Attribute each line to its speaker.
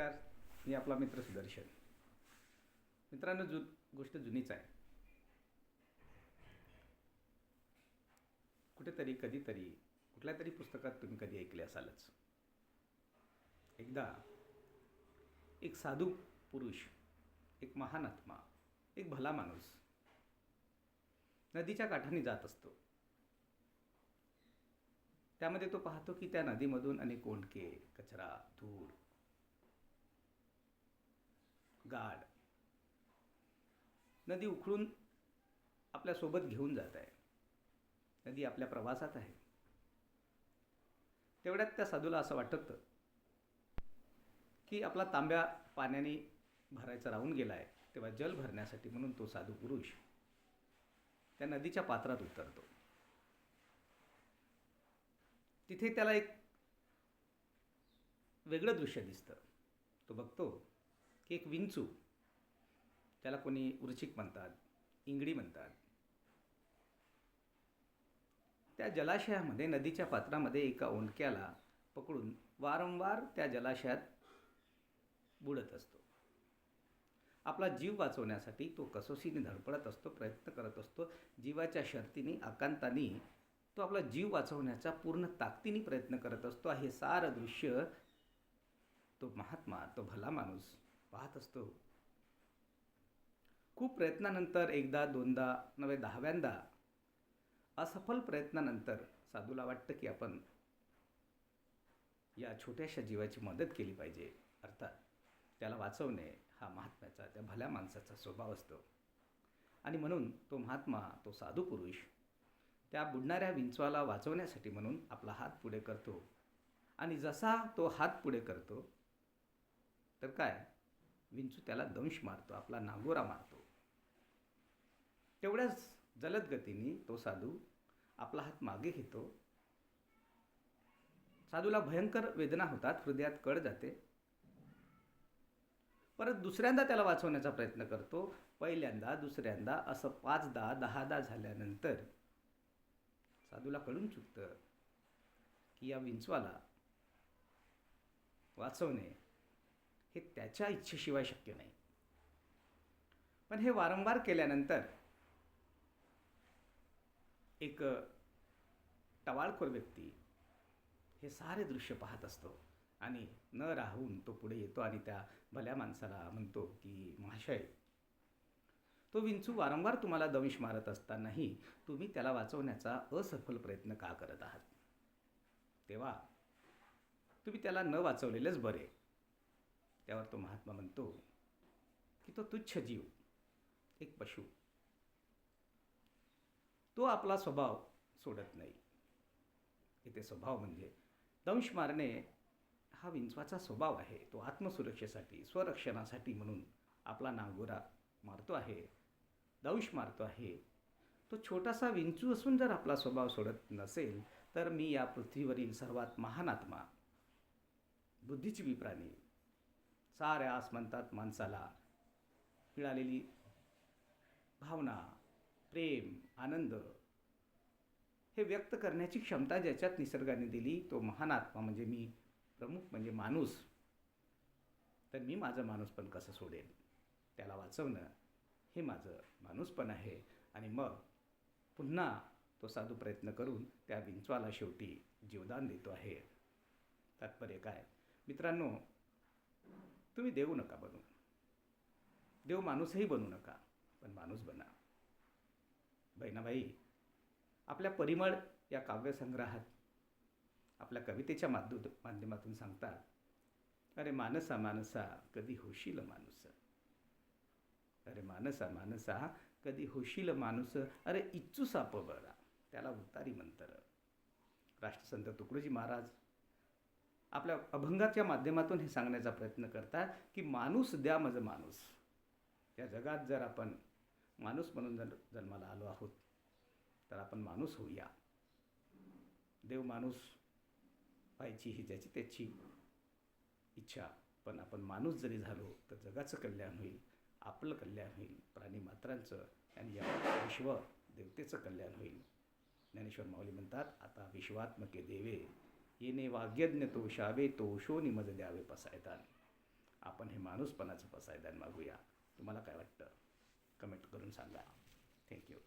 Speaker 1: नमस्कार मी आपला मित्र सुदर्शन. मित्रांनो जु गोष्ट जुनीच आहे. कुठेतरी कधीतरी कुठल्या तरी पुस्तकात तुम्ही कधी ऐकले असालच. एकदा एक साधू पुरुष एक महान आत्मा एक भला माणूस नदीच्या काठाने जात असतो. त्यामध्ये तो पाहतो की त्या नदीमधून अनेक कोंडके कचरा धूळ गाड नदी उखळून आपल्यासोबत घेऊन जात आहे. नदी आपल्या प्रवासात आहे. तेवढ्यात त्या साधूला असं वाटतं की आपला तांब्या पाण्याने भरायचा राहून गेला आहे तेव्हा जल भरण्यासाठी म्हणून तो साधू पुरुष त्या नदीच्या पात्रात उतरतो. तिथे त्याला एक वेगळं दृश्य दिसतं. तो बघतो की एक विंचू त्याला कोणी वृचिक म्हणतात इंगडी म्हणतात. त्या जलाशयामध्ये नदीच्या पात्रामध्ये एका ओंडक्याला पकडून वारंवार त्या जलाशयात बुडत असतो. आपला जीव वाचवण्यासाठी तो कसोशीने धडपडत असतो प्रयत्न करत असतो. जीवाच्या शर्तीने आकांताने तो आपला जीव वाचवण्याचा पूर्ण ताकदीने प्रयत्न करत असतो. हे सारं दृश्य तो महात्मा तो भला माणूस. पाहत असतो. खूप प्रयत्नानंतर एकदा दोनदा नव्हे दहाव्यांदा असफल प्रयत्नानंतर साधूला वाटतं की आपण या छोट्याशा जीवाची मदत केली पाहिजे. अर्थात त्याला वाचवणे हा महात्म्याचा त्या भल्या माणसाचा स्वभाव असतो. आणि म्हणून तो महात्मा तो साधू पुरुष त्या बुडणाऱ्या विंचवाला वाचवण्यासाठी म्हणून आपला हात पुढे करतो. आणि जसा तो हात पुढे करतो तर काय? विंचू त्याला दंश मारतो आपला नागोरा मारतो. तेवढ्याच जलद गतीने तो साधू आपला हात मागे घेतो. साधूला भयंकर वेदना होतात हृदयात कळ जाते. परत दुसऱ्यांदा त्याला वाचवण्याचा प्रयत्न करतो. पहिल्यांदा दुसऱ्यांदा असं पाचदा दहादा झाल्यानंतर साधूला कळून चुकतं की या विंचवाला वाचवणे हे त्याच्या इच्छेशिवाय शक्य नाही. पण हे वारंवार केल्यानंतर एक टवाळखोर व्यक्ती हे सारे दृश्य पाहत असतो आणि न राहून तो पुढे येतो आणि त्या भल्या माणसाला म्हणतो की महाशय तो विंचू वारंवार तुम्हाला दंश मारत असतानाही तुम्ही त्याला वाचवण्याचा असफल प्रयत्न का करत आहात? तेव्हा तुम्ही त्याला न वाचवलेलेच बरे. त्यावर तो महात्मा म्हणतो की तो तुच्छ जीव एक पशु. तो आपला स्वभाव सोडत नाही. इथे स्वभाव म्हणजे दंश मारणे हा विंचवाचा स्वभाव आहे. तो आत्मसुरक्षेसाठी स्वरक्षणासाठी म्हणून आपला नांगोरा मारतो आहे दंश मारतो आहे. तो छोटासा विंचू असून जर आपला स्वभाव सोडत नसेल तर मी या पृथ्वीवरील सर्वात महान आत्मा बुद्धिजीवी प्राणी साऱ्या म्हणतात माणसाला. मिळालेली भावना प्रेम आनंद हे व्यक्त करण्याची क्षमता ज्याच्यात निसर्गाने दिली तो महान आत्मा म्हणजे मी प्रमुख म्हणजे माणूस. तर मी माझं माणूसपण कसं सोडेल त्याला वाचवणं हे माझं माणूसपण आहे. आणि मग पुन्हा तो साधू प्रयत्न करून त्या विंचवाला शेवटी जीवदान देतो आहे. तात्पर्य काय? मित्रांनो तुम्ही देऊ नका बनू देव माणूसही बनू नका पण माणूस बना. बहिणाबाई आपल्या परिमळ या काव्यसंग्रहात आपल्या कवितेच्या माध्यू माध्यमातून सांगतात अरे मानसा मानसा कधी होशील माणूस? अरे मानसा मानसा कधी होशील माणूस? अरे इच्छू साप बरा त्याला उतारी मंतर. राष्ट्रसंत तुकडोजी महाराज आपल्या अभंगाच्या माध्यमातून हे सांगण्याचा प्रयत्न करतात की माणूस द्या माझं माणूस. या जगात जर आपण माणूस म्हणून जर जन्माला आलो आहोत तर आपण माणूस होऊया. देव माणूस व्हायची ही ज्याची त्याची इच्छा पण आपण माणूस जरी झालो तर जगाचं कल्याण होईल आपलं कल्याण होईल प्राणीमात्रांचं आणि या विश्व देवतेचं कल्याण होईल. ज्ञानेश्वर माऊली म्हणतात आता विश्वात्मके देवे येणे वाग्यज्ञ तो शावे तो शो निमज द्यावे पसायदान. आपण हे माणूसपणाचं पसायदान मागूया. तुम्हाला काय वाटतं? कमेंट करून सांगा. थँक्यू